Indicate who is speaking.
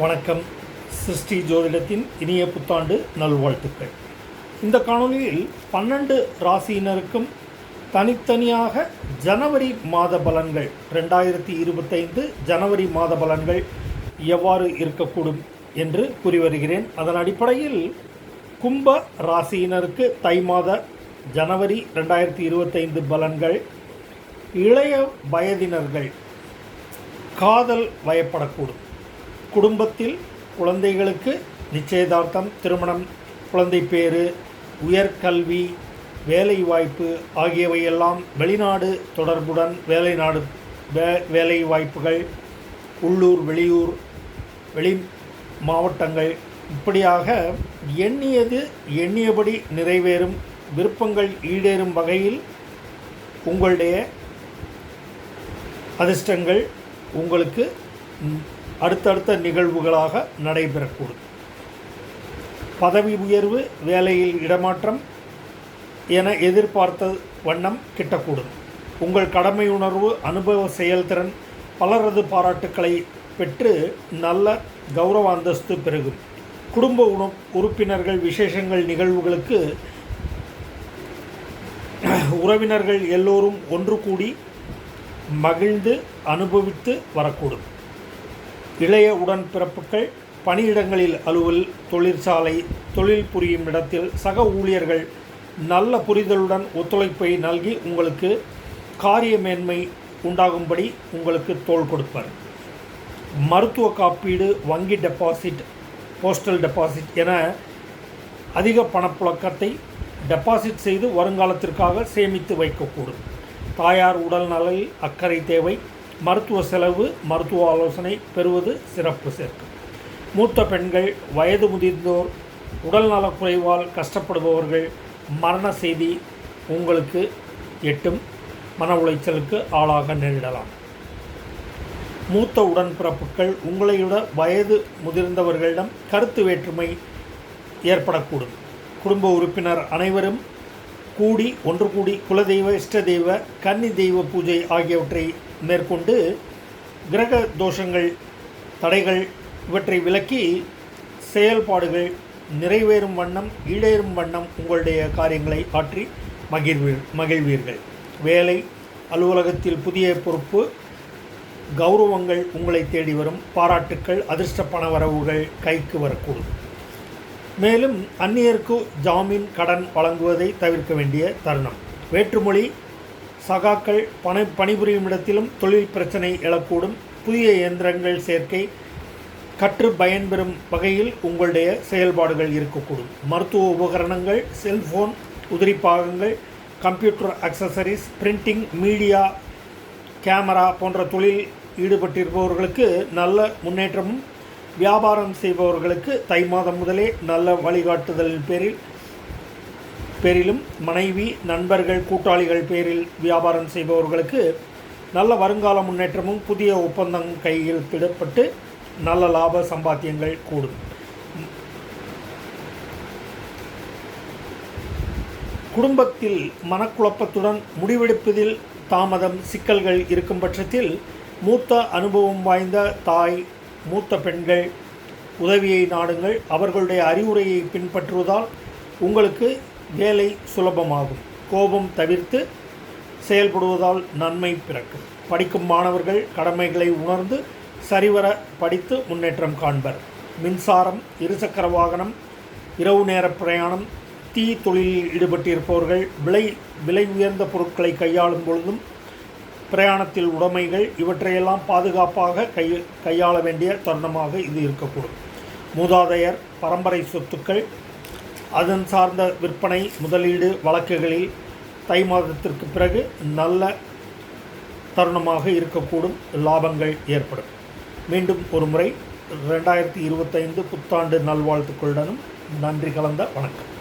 Speaker 1: வணக்கம். சிருஷ்டி ஜோதிடத்தின் இனிய புத்தாண்டு நல்வாழ்த்துக்கள். இந்த காணொலியில் பன்னெண்டு ராசியினருக்கும் தனித்தனியாக ஜனவரி மாத பலன்கள் ரெண்டாயிரத்தி இருபத்தைந்து ஜனவரி மாத பலன்கள் எவ்வாறு இருக்கக்கூடும் என்று கூறி வருகிறேன் அதன் அடிப்படையில் கும்ப ராசியினருக்கு தை மாத ஜனவரி ரெண்டாயிரத்தி இருபத்தைந்து பலன்கள் இளைய வயதினர்கள் காதல் வயப்படக்கூடும். குடும்பத்தில் குழந்தைகளுக்கு நிச்சயதார்த்தம் திருமணம் குழந்தை பேறு உயர்கல்வி வேலைவாய்ப்பு ஆகியவையெல்லாம் வெளிநாடு தொடர்புடன் வேலை நாடு வே வேலை வாய்ப்புகள் உள்ளூர் வெளியூர் வெளி மாவட்டங்கள் இப்படியாக எண்ணியது எண்ணியபடி நிறைவேறும் விருப்பங்கள் ஈடேறும் வகையில் உங்களுடைய அதிர்ஷ்டங்கள் உங்களுக்கு அடுத்தடுத்த நிகழ்வுகளாக நடைபெறக்கூடும். பதவி உயர்வு வேலையில் இடமாற்றம் என எதிர்பார்த்த வண்ணம் கிட்டக்கூடும். உங்கள் கடமை உணர்வு அனுபவ செயல்திறன் பலரது பாராட்டுக்களை பெற்று நல்ல கௌரவ அந்தஸ்து பெருகும். குடும்ப உண உறுப்பினர்கள் விசேஷங்கள் நிகழ்வுகளுக்கு உறவினர்கள் எல்லோரும் ஒன்று கூடி மகிழ்ந்து அனுபவித்து வரக்கூடும். இளைய உடன்பிறப்புகள் பணியிடங்களில் அலுவல் தொழிற்சாலை தொழில் புரியும் இடத்தில் சக ஊழியர்கள் நல்ல புரிதலுடன் ஒத்துழைப்பை நல்கி உங்களுக்கு காரிய மேன்மை உண்டாகும்படி உங்களுக்கு தோள் கொடுப்பர். மருத்துவ காப்பீடு வங்கி டெபாசிட் போஸ்டல் டெபாசிட் என அதிக பணப்புழக்கத்தை டெபாசிட் செய்து வருங்காலத்திற்காக சேமித்து வைக்கக்கூடும். தாயார் உடல் நலில் அக்கறை தேவை. மருத்துவ செலவு மருத்துவ ஆலோசனை பெறுவது சிறப்பு சேர்க்கும் மூத்த பெண்கள் வயது முதிர்ந்தோர் உடல் நலக்குறைவால் கஷ்டப்படுபவர்கள் மரண செய்தி உங்களுக்கு எட்டும். மன உளைச்சலுக்கு ஆளாக நேரிடலாம். மூத்த உடன்பிறப்புகள் உங்களை விட வயது முதிர்ந்தவர்களிடம் கருத்து வேற்றுமை ஏற்படக்கூடும். குடும்ப உறுப்பினர் அனைவரும் கூடி ஒன்று கூடி குலதெய்வ இஷ்ட தெய்வ கன்னி தெய்வ பூஜை ஆகியவற்றை மேற்கொண்டு கிரக தோஷங்கள் தடைகள் இவற்றை விலக்கி செயல்பாடுகள் நிறைவேறும் வண்ணம் ஈடேறும் வண்ணம் உங்களுடைய காரியங்களை ஆற்றி மகிழ்வீர் மகிழ்வீர்கள். வேலை அலுவலகத்தில் புதிய பொறுப்பு கௌரவங்கள் உங்களை தேடி வரும் பாராட்டுக்கள் அதிர்ஷ்ட பண வரவுகள் கைக்கு வரக்கூடும். மேலும் அந்நியருக்கு ஜாமீன் கடன் வழங்குவதை தவிர்க்க வேண்டிய தருணம். வேற்றுமொழி சகாக்கள் பணி பணிபுரியும் இடத்திலும் தொழில் பிரச்சனை எழக்கூடும். புதிய இயந்திரங்கள் சேர்க்கை கற்று பயன்பெறும் வகையில் உங்களுடைய செயல்பாடுகள் இருக்கக்கூடும். மருத்துவ உபகரணங்கள் செல்ஃபோன் உதிரி பாகங்கள் computer accessories printing media camera போன்ற தொழில் ஈடுபட்டிருப்பவர்களுக்கு நல்ல முன்னேற்றமும் வியாபாரம் செய்பவர்களுக்கு தை மாதம் முதலே நல்ல வழிகாட்டுதலின் பேரில் பேரிலும் மனைவி நண்பர்கள் கூட்டாளிகள் பேரில் வியாபாரம் செய்பவர்களுக்கு நல்ல வருங்கால முன்னேற்றமும் புதிய ஒப்பந்தம் கையெழுத்திடப்பட்டு நல்ல லாப சம்பாத்தியங்கள் கூடும். குடும்பத்தில் மனக்குழப்பத்துடன் முடிவெடுப்பதில் தாமதம் சிக்கல்கள் இருக்கும் பட்சத்தில் மூத்த அனுபவம் வாய்ந்த தாய் மூத்த பெண்கள் உதவியை நாடுங்கள். அவர்களுடைய அறிவுரையை பின்பற்றுவதால் உங்களுக்கு வேலை சுலபமாகும். கோபம் தவிர்த்து செயல்படுவதால் நன்மை பிறக்கும். படிக்கும் மாணவர்கள் கடமைகளை உணர்ந்து சரிவர படித்து முன்னேற்றம் காண்பர். மின்சாரம் இருசக்கர வாகனம் இரவு நேர பிரயாணம் தீ தொழிலில் ஈடுபட்டிருப்பவர்கள் விலை விலை உயர்ந்த பொருட்களை கையாளும் பொழுதும் பிரயாணத்தில் உடைமைகள் இவற்றையெல்லாம் பாதுகாப்பாக கை கையாள வேண்டிய தருணமாக இது இருக்கக்கூடும். மூதாதையர் பரம்பரை சொத்துக்கள் அதன் சார்ந்த விற்பனை முதலீடு வழக்குகளில் தை மாதத்திற்கு பிறகு நல்ல தருணமாக இருக்கக்கூடும். லாபங்கள் ஏற்படும். மீண்டும் ஒரு முறை. ரெண்டாயிரத்தி இருபத்தைந்து புத்தாண்டு நல்வாழ்த்துக்களுடனும் நன்றி கலந்த வணக்கம்.